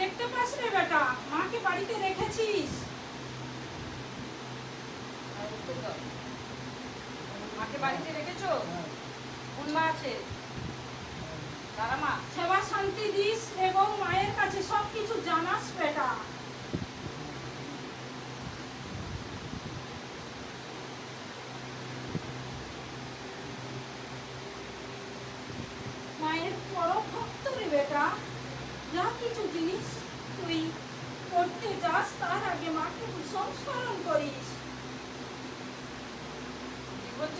দেখতে পাস রে বেটা? মাকে বাড়িতে রেখেছিস? মাকে বাড়িতে রেখেছো? কোন মা আছে? তারা মা। সেবা শান্তি দিস এবং মায়ের কাছে সব কিছু জানাস বেটা মায়ের পরম ভক্ত রে বেটা যা কিছু জিনিস তুই করতে যাস তার আগে মাকে সংস্মরণ করিস কি বলছো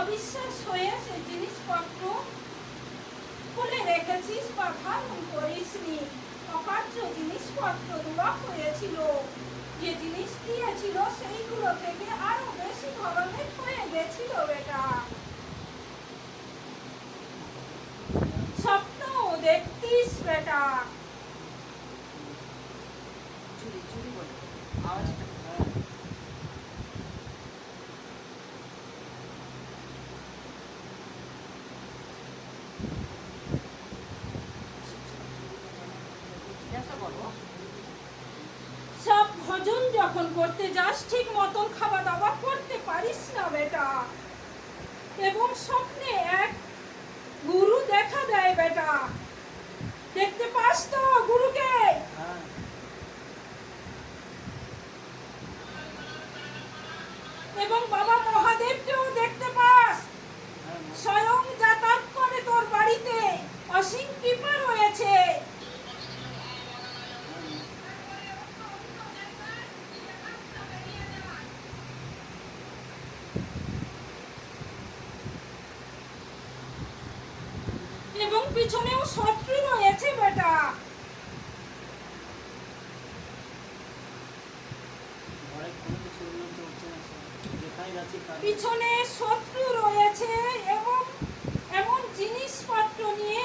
অবিশ্বাস হয়ে সে জিনিসপত্র খুলে রেখেছিস বা ধারণ করিসনি অকার্য জিনিসপত্র দুরা হয়েছিল। যে জিনিস দিয়েছিল সেইগুলো থেকে আরও বেশি ধরনের হয়ে গেছিল, বেটা। স্বপ্ন দেখতিস, বেটা। যখন করতে যাস ঠিক মতন খাওয়া দাওয়া করতে পারিস না বেটা। এবং স্বপ্নে এক গুরু দেখা দেয় বেটা। দেখতে পাস তো গুরুকে? এবং বাবা মহাদেবকেও দেখতে পাস। স্বয়ং যাতায়াত করে তোর বাড়িতে। অসীম কৃপা রয়েছে এবং পিছনেও শত্রু রয়েছে বেটা। পিছনে শত্রু রয়েছে এবং এমন জিনিসপত্র নিয়ে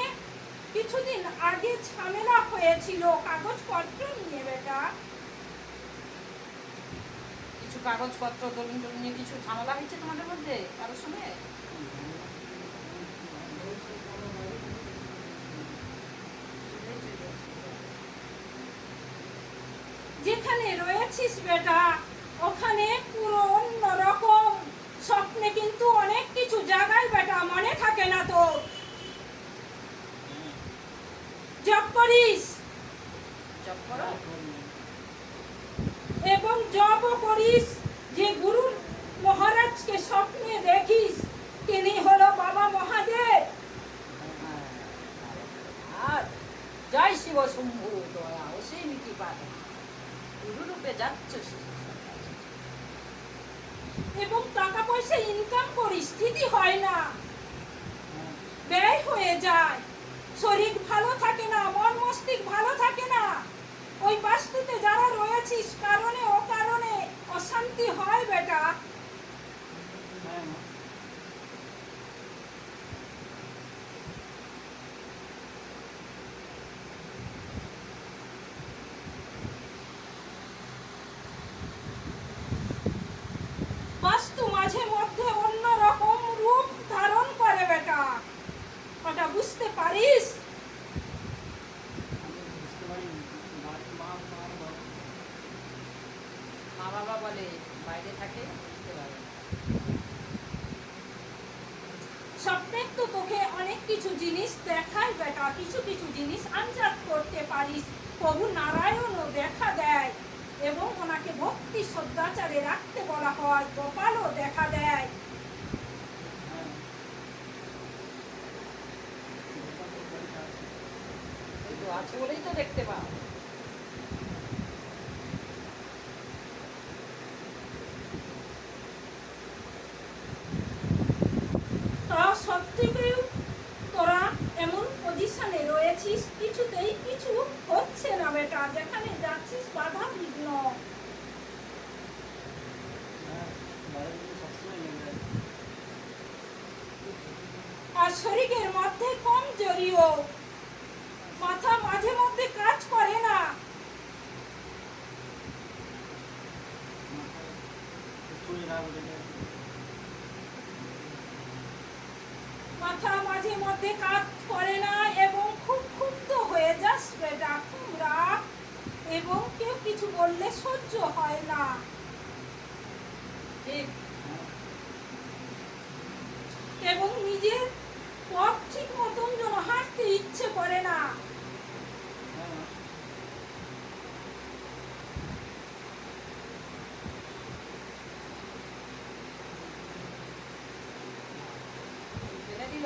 কিছুদিন আগে ঝামেলা হয়েছিল কাগজপত্র নিয়ে বেটা। কিছু কাগজপত্র দলিল টলিল নিয়ে কিছু ঝামেলা হচ্ছে তোমাদের মধ্যে কারোর সঙ্গে রয়েছিস বেটা? ওখানে পুরো অন্য রকম স্বপ্নে কিন্তু অনেক কিছু জায়গায় বেটা মনে থাকে না তো। জব করিস? এবং জবও করিস। যে গুরু মহারাজকে স্বপ্নে দেখিস তিনি হলো বাবা মহাদেব। আর জয় শিব শম্ভু দয়া অসীম কৃপা এবং টাকা পয়সা ইনকাম স্থিতি হয় না। ব্যয় হয়ে যায়। শরীর ভালো থাকে না, মন মস্তিষ্ক ভালো থাকে না। ওই বাস্তুতে যারা রয়েছিস কারণে ও কারণে অশান্তি হয় বেটা হ্যাঁ মা। বাস্তু মাঝে মধ্যে অন্য রকম রূপ ধারণ করে বেটা ওটা বুঝতে পারিস আমি বুঝতে পারিনি বাড়ি মা মা বাবা মা বাবা স্বপ্নের তো তোকে অনেক কিছু জিনিস দেখায় বেটা। কিছু কিছু জিনিস আঞ্জাত করতে পারিস। প্রভু নারায়ণও দেখা দেয় এবং ওনাকে ভক্তি শ্রদ্ধাচারে রাখতে বলা হয়, গোপালও দেখা দেয়। আছে বলেই তো দেখতে পাও। করেছিস কিছুতেই কিছু হচ্ছে না বেটা। যেখানে যাচ্ছিস, বাধা বিঘ্ন। শরীরের মধ্যে কম জড়িও। মাথা মাঝে মধ্যে কাজ করে না। মাথা মাঝে মধ্যে কাজ করে না এবং খুব ক্ষুব্ধ হয়ে যাস বেটা খুব রাগ এবং বললে সহ্য হয় না। এবং নিজের পথ ঠিক মতন যেন হাঁটতে ইচ্ছে করে না।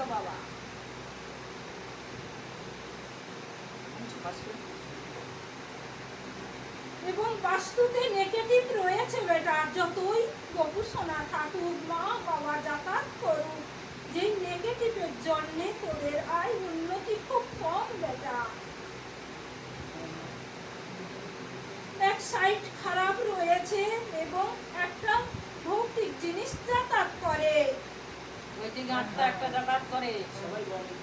বাবা। পাশ করে? এবং বাস্তুতে নেগেটিভ রয়েছে বেটা। যতই গবেষণা ঠাকুর মা বাবা যাতায়াত করুক যে নেগেটিভের জন্য তোদের আয় উন্নতি খুব কম বেটা। এক সাইড খারাপ রয়েছে এবং একটা ভৌতিক জিনিস যাতায়াত করে। ওই দিকে একটা যাতায়াত করে সবাই বলে।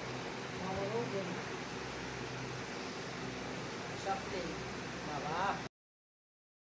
সব বাবা।